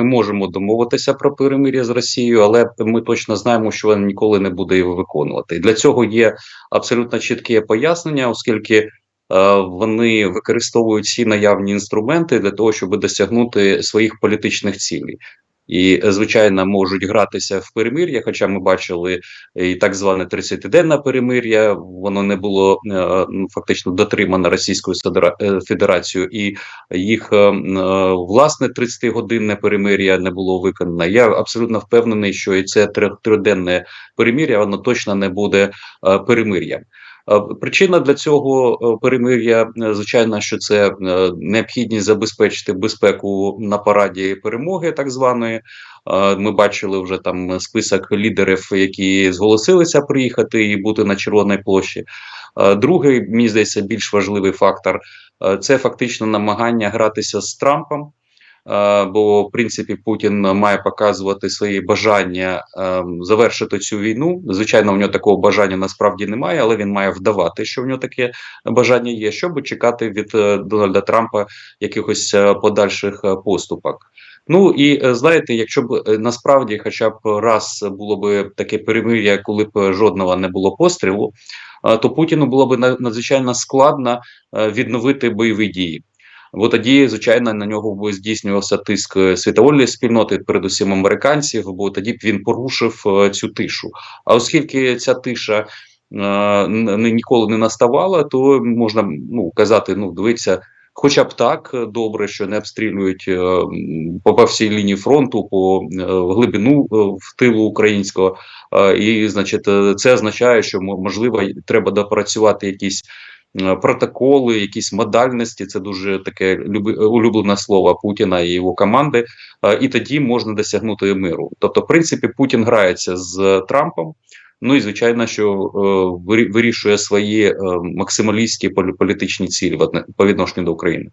Ми можемо домовитися про перемир'я з Росією, але ми точно знаємо, що вона ніколи не буде його виконувати. І для цього є абсолютно чітке пояснення, оскільки е, вони використовують всі наявні інструменти для того, щоб досягнути своїх політичних цілей. І, е, звичайно, можуть гратися в перемир'я, хоча ми бачили і так зване 30-денне перемир'я, воно не було е, фактично дотримано Російською е, Федерацією, і їх е, е, власне 30-годинне перемир'я не було виконано. Я абсолютно впевнений, що і це три- триденне перемир'я, воно точно не буде е, перемир'ям. Е, Причина для цього е, перемир'я, е, звичайно, що це необхідність забезпечити безпеку на параді перемоги, так званої. Ми бачили вже там список лідерів, які зголосилися приїхати і бути на Червоній площі. Другий, мені здається, більш важливий фактор це фактично намагання гратися з Трампом. Е, Бо в принципі Путін має показувати свої бажання е, завершити цю війну. Звичайно, у нього такого бажання насправді немає, але він має вдавати, що в нього таке бажання є, щоб чекати від е, Дональда Трампа якихось подальших поступок. Ну і знаєте, якщо б насправді, хоча б раз було б таке перемир'я, коли б жодного не було пострілу, то Путіну було б на- надзвичайно складно відновити бойові дії. Бо тоді, звичайно, на нього здійснювався тиск е, світової спільноти, передусім американців, бо тоді б він порушив е, цю тишу. А оскільки ця тиша е, ніколи не наставала, то можна ну казати: ну дивіться, хоча б так добре, що не обстрілюють по, всій лінії фронту, по глибину в тилу українського. І, значить, це означає, що мо- можливо треба допрацювати якісь протоколи, якісь модальності. Це дуже таке улюблене слово Путіна і його команди. Е, І тоді можна досягнути миру. Тобто, в принципі, Путін грається з Трампом. Ну і звичайно, що е, вирішує свої е, максималістські полі- політичні цілі по відношенню до України.